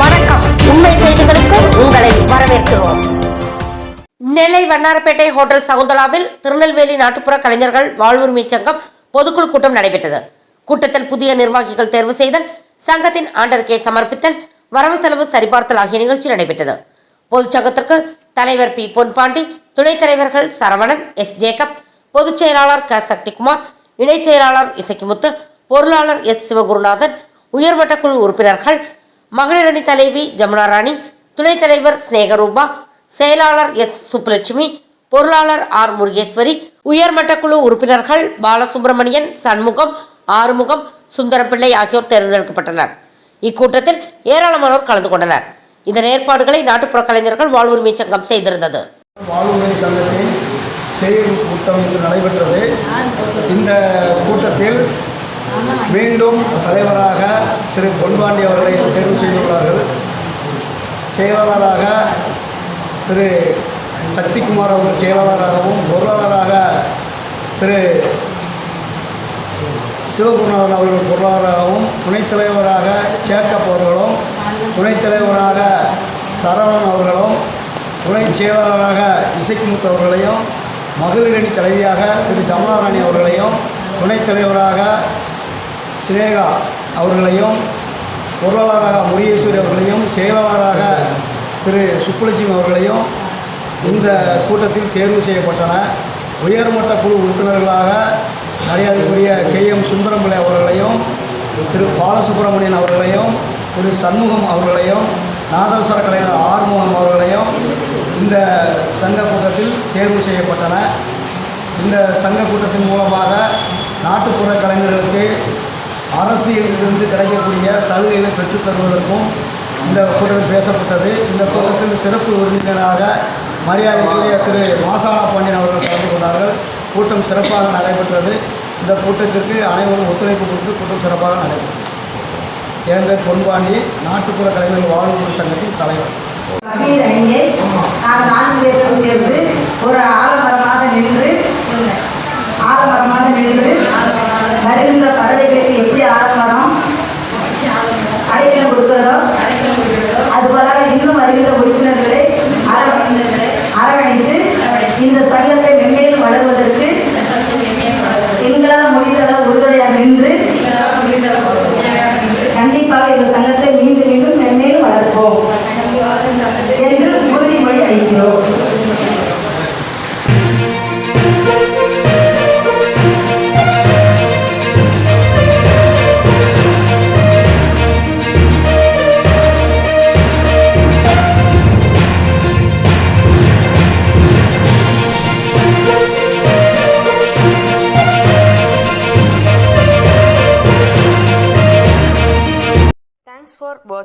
வணக்கம். உண்மை செய்திகளுக்கு உங்களை வரவேற்கிறோம். நெல்லை வண்ணாரப்பேட்டை ஹோட்டல் சகுந்தலாவில் திருநெல்வேலி நாட்டுப்புற கலைஞர்கள் வாழ்வுரிமை சங்கம் பொதுக்குழு கூட்டம் நடைபெற்றது. கூட்டத்தில் புதிய நிர்வாகிகள் தேர்வு செய்தல் சங்கத்தின் ஆண்டறிக்கை சமர்ப்பித்தல் வரவு செலவு சரிபார்த்தல் ஆகிய நிகழ்ச்சி நடைபெற்றது. பொதுச்சங்கத்திற்கு தலைவர் பி. பொன்பாண்டி துணைத் தலைவர்கள் சரவணன் எஸ். ஜேக்கப் பொதுச் செயலாளர் க. சக்திகுமார் இணைச் செயலாளர் இசக்கிமுத்து பொருளாளர் எஸ். சிவகுருநாதன் உயர்மட்ட குழு உறுப்பினர்கள் மகளிர் அணி தலைவி ஜமுனா ராணி துணைத் தலைவர் ஸ்நேகரூபா செயலாளர் எஸ் சுப்புலட்சுமி பொருளாளர் ஆர் முருகேஸ்வரி உயர்மட்ட குழு உறுப்பினர்கள் பாலசுப்பிரமணியன் சண்முகம் ஆறுமுகம் சுந்தரப்பிள்ளை ஆகியோர் தேர்ந்தெடுக்கப்பட்டனர். இக்கூட்டத்தில் ஏராளமானோர் கலந்து கொண்டனர். இதன் ஏற்பாடுகளை நாட்டுப்புற கலைஞர்கள் வாழ்வுரிமை சங்கம் செய்திருந்தது. வாழ்வுரிமை சங்கத்தின் செயல் கூட்டம் இன்று நடைபெற்றது. இந்த கூட்டத்தில் மீண்டும் தலைவராக திரு பொன்பாண்டி அவர்களை தேர்வு செய்துள்ளார்கள். செயலாளராக திரு சக்திகுமார் அவர்கள் செயலாளராகவும் பொருளாளராக திரு சிவகுருநாதன் அவர்கள் பொருளாளராகவும் துணைத் தலைவராக சேக்கப் அவர்களும் துணைத் தலைவராக சரவணன் அவர்களும் துணை செயலாளராக இசைக்குமுத்து அவர்களையும் மகளிரணி தலைவியாக திரு ஜமுனாராணி அவர்களையும் துணைத் தலைவராக சினேகா அவர்களையும் பொருளாளராக முருகேஸ்வரி அவர்களையும் செயலாளராக திரு சுப்புலட்சுமி அவர்களையும் இந்த கூட்டத்தில் தேர்வு செய்யப்பட்டன. உயர்மட்ட குழு உறுப்பினர்களாக மரியாதைக்குரிய கே எம் சுந்தரம்பிள்ளை அவர்களையும் திரு பாலசுப்ரமணியன் அவர்களையும் திரு சண்முகம் அவர்களையும் நாதஸ்வர கலைஞர் ஆறுமுகம் அவர்களையும் இந்த சங்க கூட்டத்தில் தேர்வு செய்யப்பட்டன. இந்த சங்க கூட்டத்தின் மூலம் நாட்டுப்புற கலைஞர்களுக்கு அரசிலிருந்து கிடைக்கக்கூடிய சலுகைகளை பெற்றுத் தருவதற்கும் இந்த கூட்டத்தில் பேசப்பட்டது. இந்த கூட்டத்தில் சிறப்பு விருந்தினராக மரியாதைக்குரிய திரு மாசாலா பாண்டியன் அவர்கள் கலந்து கொண்டார்கள். கூட்டம் சிறப்பாக நடைபெற்றது. இந்த கூட்டத்திற்கு அனைவரும் ஒத்துழைப்பு கொடுத்து கூட்டம் சிறப்பாக நடைபெற்றது. என் பேர் பொன்பாண்டி நாட்டுப்புற கலைஞர்கள் வாழ்வுரிமை சங்கத்தின் தலைவர்.